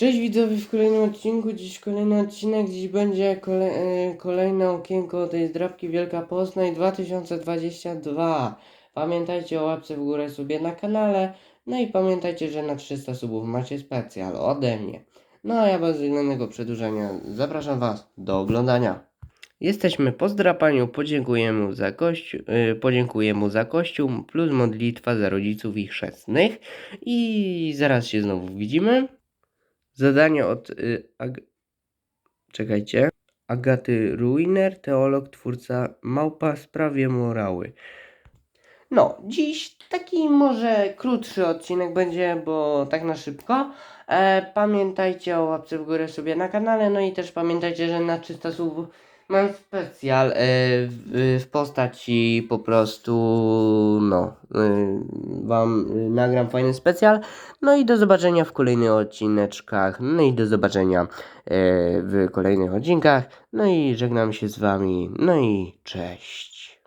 Cześć widzowie w kolejnym odcinku. Dziś kolejny odcinek. Dziś będzie kole, e, kolejne okienko tej zdrabki Wielka Poznań 2022. Pamiętajcie o łapce w górę sobie na kanale. No i pamiętajcie, że na 300 subów macie specjal ode mnie. No a ja bez zbędnego przedłużania zapraszam Was do oglądania. Jesteśmy po zdrapaniu, podziękuję mu za kościół, podziękuję mu za kościół plus modlitwa za rodziców i chrzestnych i zaraz się znowu widzimy. Zadanie od y, Ag... czekajcie. Agaty Ruiner, teolog, twórca Małpa sprawie morały. No, dziś taki może krótszy odcinek będzie, bo tak na szybko. E, pamiętajcie o łapce w górę sobie na kanale, no i też pamiętajcie, że na 300 słów mam specjal e, w, w postaci po prostu, no, y, wam y, nagram fajny specjal. No i do zobaczenia w kolejnych odcineczkach. No i do zobaczenia e, w kolejnych odcinkach. No i żegnam się z wami. No i cześć.